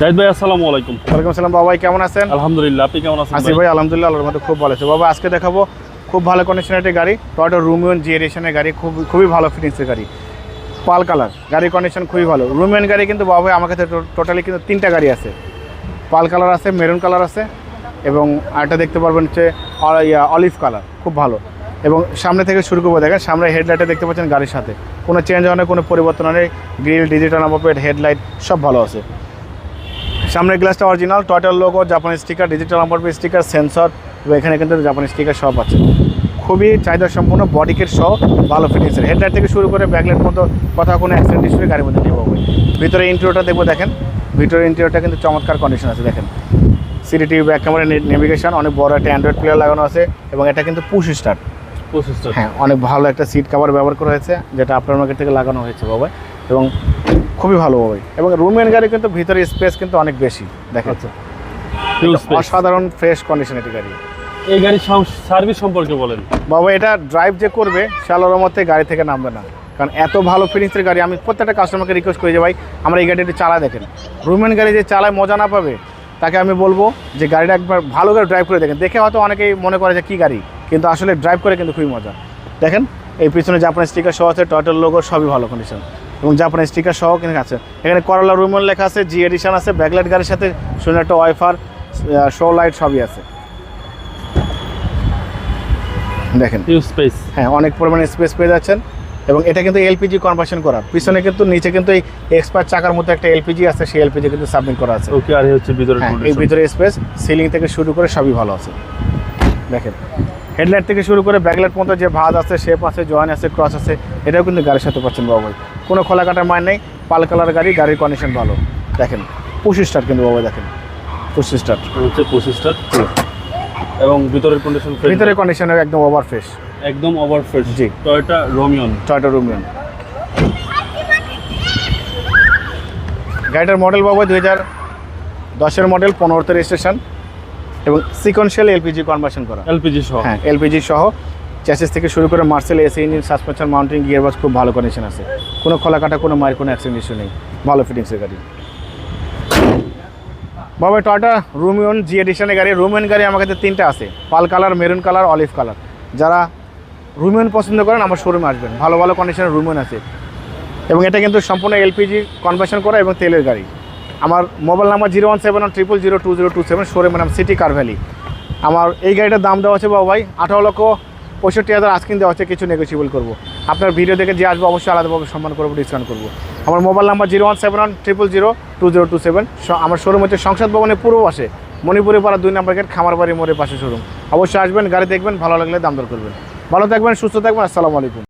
জাহিদ ভাই আসসালামু আলাইকুম। ওয়ালাইকুম আসসালাম বাবা ভাই কেমন আছেন? আলহামদুলিল্লাহ আপনি কেমন আছেন আসি ভাই? আলহামদুলিল্লাহ আল্লাহর খুব ভালো আছে। বাবা আজকে দেখাবো খুব ভালো কন্ডিশনের একটি গাড়ি টয়টা রুমিয়ন গাড়ি খুব খুবই ভালো ফিটিংসের গাড়ি। পাল কালার গাড়ির কন্ডিশন খুবই ভালো। রুমিয়ন গাড়ি কিন্তু বাবা আমার কাছে টোটালি কিন্তু তিনটা গাড়ি আছে। পাল কালার আছে মেরুন কালার আছে এবং আরেকটা দেখতে পারবেন হচ্ছে অলিভ কালার খুব ভালো। এবং সামনে থেকে শুরু করব দেখেন সামনে হেডলাইটে দেখতে পাচ্ছেন গাড়ির সাথে। কোনো চেঞ্জ হয় না কোনো পরিবর্তন নেই গ্রিল ডিজিটাল নাম্বার হেডলাইট সব ভালো আছে। সামনের গ্লাসটা অরিজিনাল টয়টার লোগো জাপানি sticker digital number sticker sensor এখানে কিন্তু জাপানি স্টিকার সব আছে। খুবই চাহিদা সম্পূর্ণ বডি কিট সহ ভালো ফিটিংসের হেডলাইট থেকে শুরু করে ব্যাকলাইট মতো কথা কোনো অ্যাক্সিডেন্ট হিস্ট্রি গাড়ির মধ্যে নিয়ে পাবো ভিতরে ইন্টেরিয়রটা দেখব দেখেন। ভিতরে ইন্টেরিয়রটা কিন্তু চমৎকার কন্ডিশন আছে দেখেন। CD TV back camera navigation অনেক বড় একটা অ্যান্ড্রয়েড প্লেয়ার লাগানো আছে এবং এটা কিন্তু পুশ স্টার্ট হ্যাঁ অনেক ভালো একটা সিট কাভার ব্যবহার করা হয়েছে যেটা আপনার মার্কেট থেকে লাগানো হয়েছে বাবা। এবং খুবই ভালো বাবা এবং রুমেন গাড়ি কিন্তু ভিতরে স্পেস কিন্তু অনেক বেশি দেখা space। অসাধারণ ফ্রেশ কন্ডিশন এটি গাড়ি। এই গাড়ির সার্ভিস সম্পর্কে বলেন। বাবা এটা ড্রাইভ যে করবে শালোর মধ্যে গাড়ি থেকে নামবে না। কারণ এত ভালো ফিনিশের গাড়ি আমি প্রত্যেকটা কাস্টমারকে রিকোয়েস্ট করি যে ভাই আমরা এই গাড়িটি চালা দেখেন। রুমেন গাড়ি যে চালায় মজা না পাবে তাকে আমি বলব যে গাড়িটা একবার ভালো করে ড্রাইভ করে দেখেন। দেখে হয়তো অনেকেই মনে করে যে কী গাড়ি? কিন্তু আসলে ড্রাইভ করে কিন্তু খুবই মজা। দেখেন এই পিছনে জাপানের স্টিকার সহ আছে টয়টার লোগো সবই ভালো কন্ডিশন এবং জাপানের স্টিকার সহ কিন্তু আছে এখানে করলা রুমেন লেখা আছে জি এডিশন আছে ব্যাকলাইট গাড়ির সাথে সুন্দর একটা ওয়াইফার শো লাইট সবই আছে। দেখেন। স্পেস হ্যাঁ অনেক পরিমাণে স্পেস পেয়ে যাচ্ছেন। এবং এটা কিন্তু এলপিজি কনভার্সন করা। পিছনে কিন্তু নিচে কিন্তু এই এক্সপার্ট চাকার মধ্যে একটা এলপিজি আছে সেই এলপিজি কিন্তু সাবমিট করা আছে। ওকে আর এই হচ্ছে ভিতরে হ্যাঁ এই ভিতরে স্পেস সিলিং থেকে শুরু করে সবই ভালো আছে। দেখেন। হেডলাইট থেকে শুরু করে ব্যাকলাইট পর্যন্ত যে ভাঁজ আছে শেপ আছে জয়েন আছে ক্রস আছে এটাও কিন্তু গাড়ির সাথে পাচ্ছেন বাবু ভাই কোনো খোলা কাটার মান নেই পাল কালার গাড়ি গাড়ির কন্ডিশন ভালো। দেখেন পুশি স্টার্ট কিন্তু বাবু দেখেন। পুশি স্টার্ট হচ্ছে প্রসেসটা এবং ভিতরের কন্ডিশন ভিতরের কন্ডিশন একদম ওভার ফ্রেশ একদম ওভার ফ্রেশ জি। টয়টা রোমিয়ন টয়টা রুমিয়ন গাড়িটার মডেল পাবো দুই হাজার দশের মডেল পনেরোতে রেজিস্ট্রেশন এবং সিকোয়েন্সিয়াল এলপিজি কনভার্সন করা। এলপিজি সহ। হ্যাঁ এলপিজি সহ। চ্যাসিস থেকে শুরু করে Marcel AC engine suspension mounting gearbox খুব ভালো কন্ডিশন আছে। কোনো খোলা কাটা কোনো মায়ের কোনো অ্যাক্সিডেন্ট ইস্যু নেই। ভালো ফিটিংসের গাড়ি। বাবা টয়টা রুমিয়ন জি এডিশনের গাড়ি রুমিয়ন গাড়ি আমার কাছে তিনটা আছে। Pearl colour maroon colour olive colour. যারা রুমিয়ন পছন্দ করেন আমার শোরুমে আসবেন। ভালো ভালো কন্ডিশনের রুমিয়ন আছে। এবং এটা কিন্তু সম্পূর্ণ এলপিজি কনভার্সন করা এবং তেলের গাড়ি। আমার mobile number zero one seven one triple zero two zero two seven, শোরুমের নাম সিটি কার ভ্যালি। আমার এই গাড়িটার দাম দেওয়া আছে বাবু ভাই, আঠারো লক্ষ পঁয়ষট্টি হাজার আজকিন দেওয়া হচ্ছে কিছু নেগোসিয়েবল করব। আপনার ভিডিও দেখে যে আসব, অবশ্যই আলাদাভাবে সম্মান করব ডিসকাউন্ট করব। আমার mobile number zero one seven one triple zero two zero two seven আমার শোরুম হচ্ছে সংসদ ভবনের পূর্ব পাশে মণিপুরে পাড়া দুই নম্বর গেট খামারবাড়ি মোড়ের পাশে শোরুম। অবশ্যই আসবেন, গাড়ি দেখবেন, ভালো লাগলে দাম দর করবেন। ভালো থাকবেন, সুস্থ থাকবেন, আসসালামু আলাইকুম।